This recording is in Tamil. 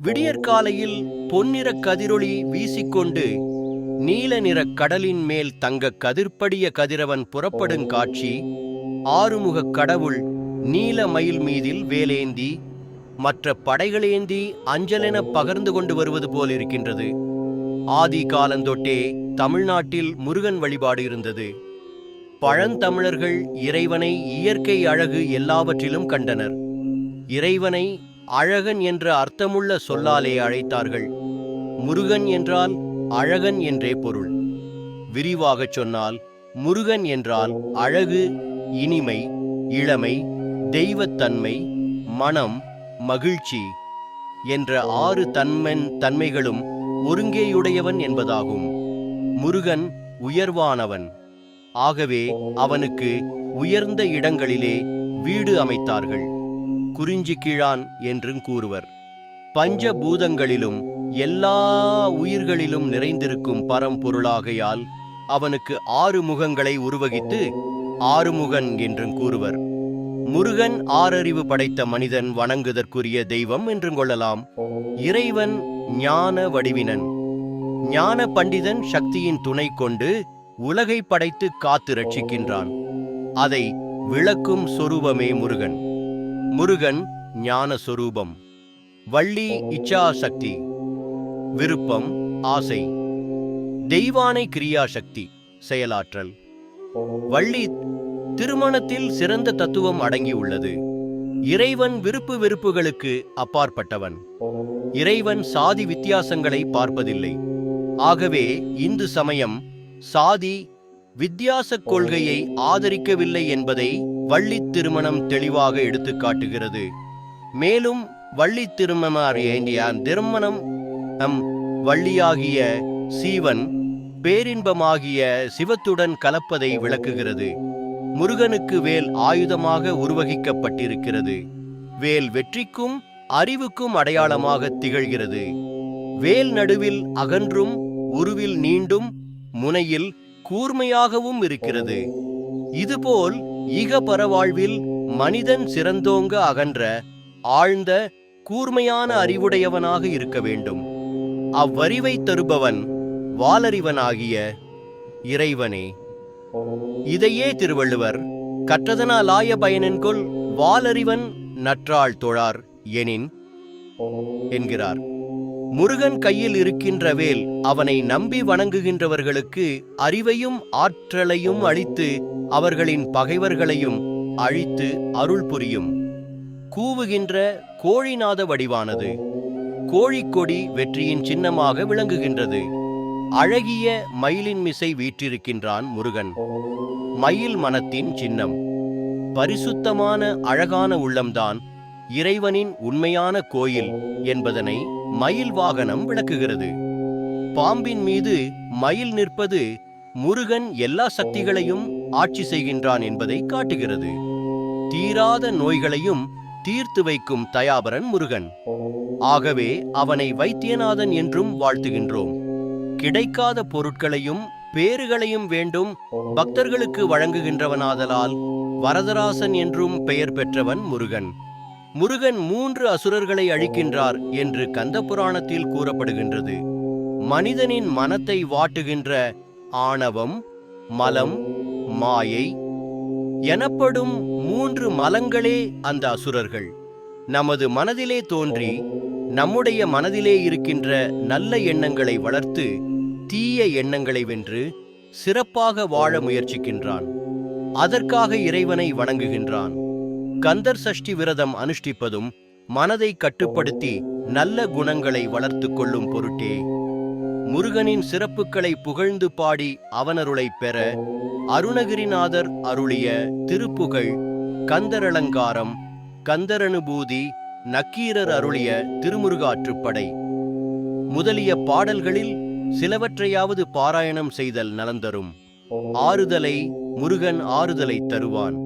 விடியற்காலையில் பொன்னிறக் கதிரொளி வீசிக்கொண்டு நீல நிற கடலின் மேல் தங்க கதிர்ப்படிய கதிரவன் புறப்படும் காட்சி ஆறுமுகக் கடவுள் நீல மயில் மீதில் வேலேந்தி மற்ற படைகளேந்தி அஞ்சலெனப் பகர்ந்து கொண்டு வருவது போல் இருக்கின்றது ஆதி காலந்தொட்டே தமிழ்நாட்டில் முருகன் வழிபாடு இருந்தது. பழந்தமிழர்கள் இறைவனை இயற்கை அழகு எல்லாவற்றிலும் கண்டனர். இறைவனை அழகன் என்ற அர்த்தமுள்ள சொல்லாலே அழைத்தார்கள். முருகன் என்றால் அழகன் என்றே பொருள். விரிவாகச் சொன்னால் முருகன் என்றால் அழகு இனிமை இளமை தெய்வத்தன்மை மனம் மகிழ்ச்சி என்ற ஆறு தன்மன் தன்மைகளும் ஒருங்கேயுடையவன் என்பதாகும். முருகன் உயர்வானவன். ஆகவே அவனுக்கு உயர்ந்த இடங்களிலே வீடு அமைத்தார்கள். குறிஞ்சி கிழான் என்றும் கூறுவர். பஞ்சபூதங்களிலும் எல்லா உயிர்களிலும் நிறைந்திருக்கும் பரம்பொருளாகையால் அவனுக்கு ஆறு முகங்களை உருவகித்து ஆறுமுகன் என்றும் கூறுவர். முருகன் ஆறறிவு படைத்த மனிதன் வணங்குதற்குரிய தெய்வம் என்றும் கொள்ளலாம். இறைவன் ஞான வடிவினன். ஞான பண்டிதன் சக்தியின் துணை கொண்டு உலகை படைத்து காத்து ரட்சிக்கின்றான் அதை விளக்கும் சொரூபமே முருகன். முருகன் ஞானஸ்வரூபம். வள்ளி இச்சா சக்தி விருப்பம் ஆசை. தெய்வானை கிரியாசக்தி செயலாற்றல். வள்ளி திருமணத்தில் சிறந்த தத்துவம் அடங்கியுள்ளது. இறைவன் விருப்பு வெறுப்புகளுக்கு அப்பாற்பட்டவன். இறைவன் சாதி வித்தியாசங்களை பார்ப்பதில்லை. ஆகவே இந்து சமயம் சாதி வித்தியாசக் கொள்கையை ஆதரிக்கவில்லை என்பதை வள்ளி திருமணம் தெளிவாக எடுத்துக் காட்டுகிறது. மேலும் திருமணமார் ஏந்திய திருமணம் நம் வள்ளியாகிய சீவன் பேரின்பமாகிய சிவத்துடன் கலப்பதை விளக்குகிறது. முருகனுக்கு வேல் ஆயுதமாக உருவகிக்கப்பட்டிருக்கிறது. வேல் வெற்றிக்கும் அறிவுக்கும் அடையாளமாக திகழ்கிறது. வேல் நடுவில் அகன்றும் உருவில் நீண்டும் முனையில் கூர்மையாகவும் இருக்கிறது. இதுபோல் ஈக பரவாழ்வில் மனிதன் சிறந்தோங்க அகன்ற ஆழ்ந்த கூர்மையான அறிவுடையவனாக இருக்க வேண்டும். அவ்வறிவை தருபவன் வாலறிவனாகிய இறைவனே. இதையே திருவள்ளுவர் கற்றதனாலாய பயனென்கொள் வாலறிவன் நற்றாள் தொழார் எனின் என்கிறார். முருகன் கையில் இருக்கின்ற வேல் அவனை நம்பி வணங்குகின்றவர்களுக்கு அறிவையும் ஆற்றலையும் அளித்து அவர்களின் பகைவர்களையும் அழித்து அருள் புரியும். கூவுகின்ற கோழிநாத வடிவானது. கோழிக்கொடி வெற்றியின் சின்னமாக விளங்குகின்றது. அழகிய மயிலின் மிசை வீற்றிருக்கின்றான் முருகன். மயில் மனத்தின் சின்னம். பரிசுத்தமான அழகான உள்ளம்தான் இறைவனின் உண்மையான கோயில் என்பதனை மயில் வாகனம் விளக்குகிறது. பாம்பின் மீது மயில் நிற்பது முருகன் எல்லா சக்திகளையும் ஆட்சி செய்கின்றான் என்பதை காட்டுகிறது. தீராத நோய்களையும் தீர்த்து வைக்கும் தயாபரன் முருகன். ஆகவே அவனை வைத்தியநாதன் என்றும் வாழ்த்துகின்றோம். கிடைக்காத பொருட்களையும் பேறுகளையும் வேண்டும் பக்தர்களுக்கு வழங்குகின்றவனாதலால் வரதராசன் என்றும் பெயர் பெற்றவன் முருகன். முருகன் மூன்று அசுரர்களை அழிக்கின்றார் என்று கந்த புராணத்தில் கூறப்படுகின்றது. மனிதனின் மனத்தை வாட்டுகின்ற ஆணவம் மலம் மாயை எனப்படும் மூன்று மலங்களே அந்த அசுரர்கள். நமது மனதிலே தோன்றி நம்முடைய மனதிலே இருக்கின்ற நல்ல எண்ணங்களை வளர்த்து தீய எண்ணங்களை வென்று சிறப்பாக வாழ முயற்சிக்கின்றான். அதற்காக இறைவனை வணங்குகின்றான். கந்தர் சஷ்டி விரதம் அனுஷ்டிப்பதும் மனதை கட்டுப்படுத்தி நல்ல குணங்களை வளர்த்துக் கொள்ளும் பொருட்டே. முருகனின் சிறப்புகளை புகழ்ந்து பாடி அவனருளைப் பெற அருணகிரிநாதர் அருளிய திருப்புகழ் கந்தரலங்காரம் கந்தரனுபூதி நக்கீரர் அருளிய திருமுருகாற்றுப்படை முதலிய பாடல்களில் சிலவற்றையாவது பாராயணம் செய்தல் நலந்தரும். ஆறுதலை முருகன் ஆறுதலை தருவான்.